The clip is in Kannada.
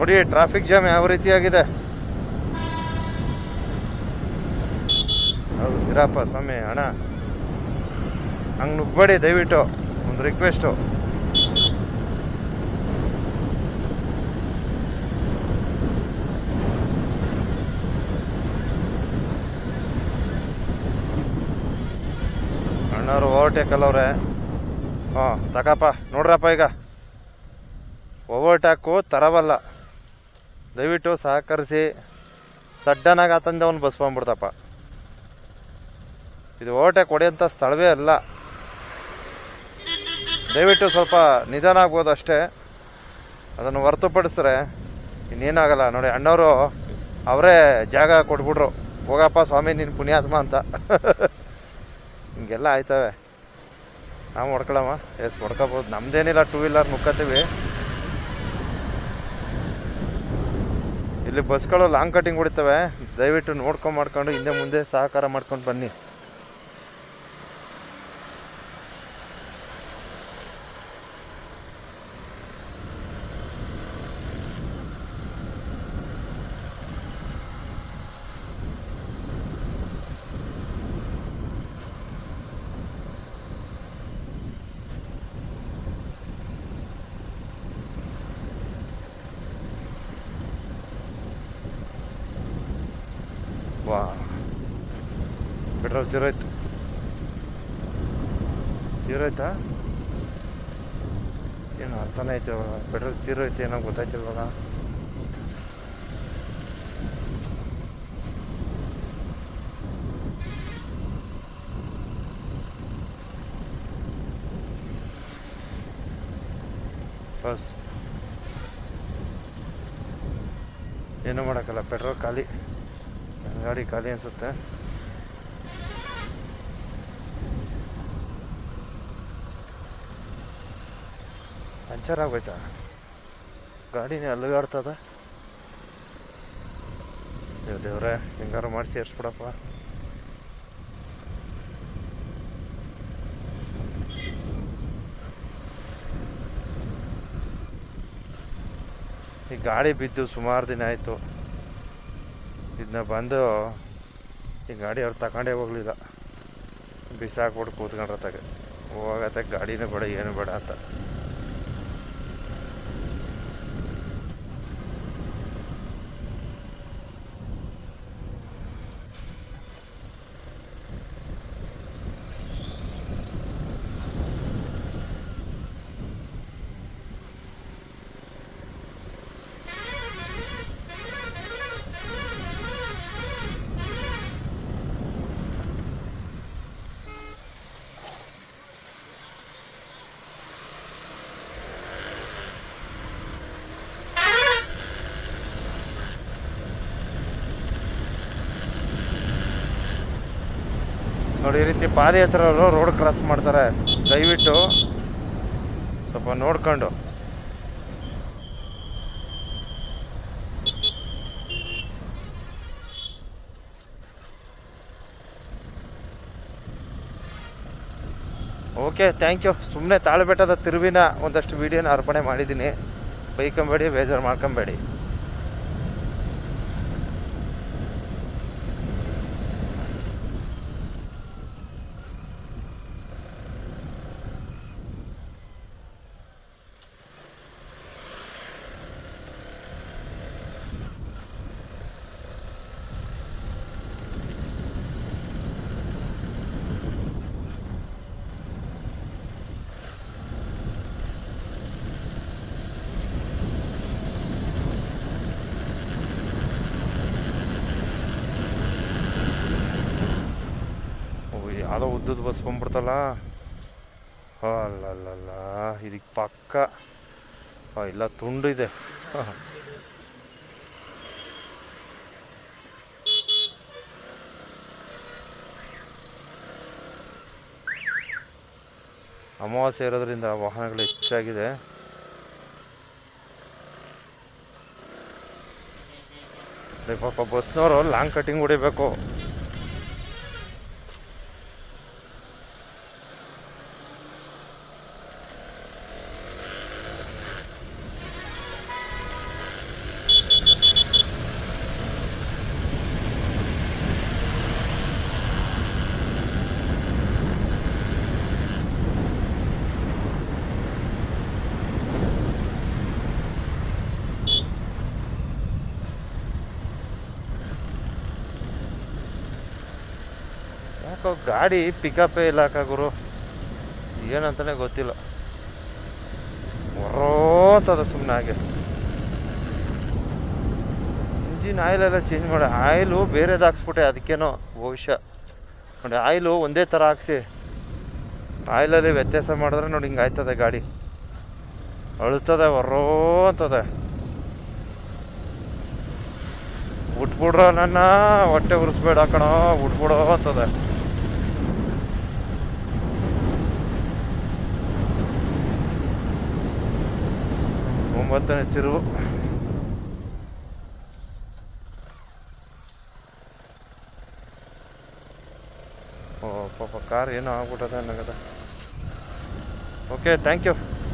ನೋಡಿ ಟ್ರಾಫಿಕ್ ಜಾಮ್ ಯಾವ ರೀತಿಯಾಗಿದೆ? ಹೌದು ಇರಪ್ಪ ಸ್ವಾಮಿ, ಅಣ್ಣ. ಹಂಗೆ ನುಗ್ಬೇಡಿ, ದಯವಿಟ್ಟು. ಒಂದು ರಿಕ್ವೆಸ್ಟು ಅಣ್ಣವ್ರು ಓವರ್ಟೇಕ್ ಅಲ್ಲವ್ರೆ. ಹಾಂ ತಕಪ್ಪ ನೋಡ್ರಪ್ಪ ಈಗ. ಓವರ್ಟ್ಯಾಕು ತರವಲ್ಲ. ದಯವಿಟ್ಟು ಸಹಕರಿಸಿ. ಸಡ್ಡನಾಗಿ ಆತಂದೆ ಅವ್ನು ಬಸ್ ಬಂದ್ಬಿಡ್ತಪ್ಪ. ಇದು ಓಟೆ ಕೊಡೆಯಂಥ ಸ್ಥಳವೇ ಅಲ್ಲ. ದಯವಿಟ್ಟು ಸ್ವಲ್ಪ ನಿಧಾನ ಆಗ್ಬೋದು ಅಷ್ಟೇ. ಅದನ್ನು ಹೊರತುಪಡಿಸಿದ್ರೆ ಇನ್ನೇನಾಗಲ್ಲ. ನೋಡಿ, ಅಣ್ಣವರು ಅವರೇ ಜಾಗ ಕೊಟ್ಬಿಟ್ರು ಹೋಗಪ್ಪ ಸ್ವಾಮಿ ನಿನ್ನ ಪುಣ್ಯಾತ್ಮ ಅಂತ. ಹಿಂಗೆಲ್ಲ ಆಯ್ತವೆ. ನಾವು ಹೊಡ್ಕೊಳಮ್ಮ. ಎಸ್, ಹೊಡ್ಕೋಬೋದು. ನಮ್ದೇನಿಲ್ಲ ಟೂ ವೀಲರ್ ನುಕ್ಕತ್ತೀವಿ ಇಲ್ಲಿ ಬಸ್ಗಳು ಲಾಂಗ್ ಕಟಿಂಗ್ ಹೊಡಿತವೆ. ದಯವಿಟ್ಟು ನೋಡ್ಕೊಂಡು ಮಾಡ್ಕೊಂಡು ಹಿಂದೆ ಮುಂದೆ ಸಹಕಾರ ಮಾಡ್ಕೊಂಡು ಬನ್ನಿ. ವಾ ಪೆಟ್ರೋಲ್ ಜೀರೋ ಆಯ್ತು. ಜೀರೋ ಆಯ್ತಾ? ಏನು ಅರ್ಥನೇ ಆಯ್ತು ಪೆಟ್ರೋಲ್ ಜೀರೋ ಐತೆ ಏನೋ ಗೊತ್ತಾಯ್ತಿಲ್ವಾಗ ಬಸ್. ಏನೂ ಮಾಡೋಕ್ಕಲ್ಲ ಪೆಟ್ರೋಲ್ ಖಾಲಿ. ಗಾಡಿ ಖಾಲಿ ಅನ್ಸುತ್ತೆ. ಪಂಚರ್ ಆಗೋಯ್ತಾ ಗಾಡಿನೇ ಅಲ್ಲಿಗಾಡ್ತದ ದೇವ್ ದೇವ್ರೆ, ಹಿಂಗಾರು ಮಾಡಿ ಸೇರಿಸ್ಬಿಡಪ್ಪ ಈ ಗಾಡಿ ಬಿದ್ದು ಸುಮಾರು ದಿನ ಆಯಿತು. ಇದನ್ನ ಬಂದು ಈ ಗಾಡಿ ಅವ್ರು ತಗೊಂಡೇ ಹೋಗ್ಲಿಲ್ಲ. ಬಿಸಾಕ್ಬಿಟ್ಟು ಕೂತ್ಕೊಂಡ್ರತ್ತಾಗೆ. ಹೋಗತ್ತೆ, ಗಾಡಿನೂ ಬೇಡ ಏನು ಬೇಡ ಅಂತ. ನೋಡಿ, ಈ ರೀತಿ ಪಾದಯಾತ್ರರು ರೋಡ್ ಕ್ರಾಸ್ ಮಾಡ್ತಾರೆ. ದಯವಿಟ್ಟು ಸ್ವಲ್ಪ ನೋಡ್ಕೊಂಡು. ಓಕೆ ಥ್ಯಾಂಕ್ ಯು ಸುಮ್ಮನೆ ತಾಳ್ಬೆಟ್ಟದ ತಿರುವಿನ ಒಂದಷ್ಟು ವಿಡಿಯೋನ ಅರ್ಪಣೆ ಮಾಡಿದ್ದೀನಿ. ಬೈಕೊಂಬೇಡಿ, ಬೇಜಾರು ಮಾಡ್ಕೊಂಬೇಡಿ ಓ, ಯಾವುದೋ ಉದ್ದದ ಬಸ್ ಬಂದ್ಬಿಡ್ತಲ್ಲ? ಅಲ್ಲಲ್ಲ ಇದಕ್ಕೆ ಪಕ್ಕ. ಇಲ್ಲ, ತುಂಡು ಇದೆ. ಅಮಾವಾಸ್ಯೆ ಇರೋದ್ರಿಂದ ವಾಹನಗಳು ಹೆಚ್ಚಾಗಿದೆ. ಪಾಪ ಬಸ್ನವರು ಲಾಂಗ್ ಕಟಿಂಗ್ ಹೊಡಿಬೇಕು. ಯಾಕೋ ಗಾಡಿ ಪಿಕಪ್ಪೇ ಇಲ್ಲ ಅಕ್ಕ ಗುರು. ಏನಂತಾನೆ ಗೊತ್ತಿಲ್ಲ. ಹೊರೋತದ ಸುಮ್ಮನೆ ಹಾಗೆ. ಇಂಜಿನ್ ಆಯಿಲ್ ಎಲ್ಲ ಚೇಂಜ್ ಮಾಡಿ. ಆಯಿಲು ಬೇರೆದು ಹಾಕ್ಸ್ಬಿಟ್ಟೆ ಅದಕ್ಕೇನೋ ಬಹುಶಃ ನೋಡಿ ಆಯಿಲು ಒಂದೇ ಥರ ಹಾಕ್ಸಿ. ಆಯಿಲಲ್ಲಿ ವ್ಯತ್ಯಾಸ ಮಾಡಿದ್ರೆ ನೋಡಿ ಹಿಂಗೆ ಆಯ್ತದೆ ಗಾಡಿ. ಅಳ್ತದೆ ಹೊರೋ ಅಂತದೆ ನನ್ನ, ಹೊಟ್ಟೆ ಉರಿಸ್ಬೇಡ ಕಣೋ ಬಿಟ್ಬಿಡೋ ಅಂತದೆ ಒಂಬತ್ತನೇ ತಿರುವು. ಓ ಪಾಪ ಕಾರ್ ಏನೋ ಆಗ್ಬಿಟ್ಟದ ನನಗದ ಓಕೆ ಥ್ಯಾಂಕ್ ಯು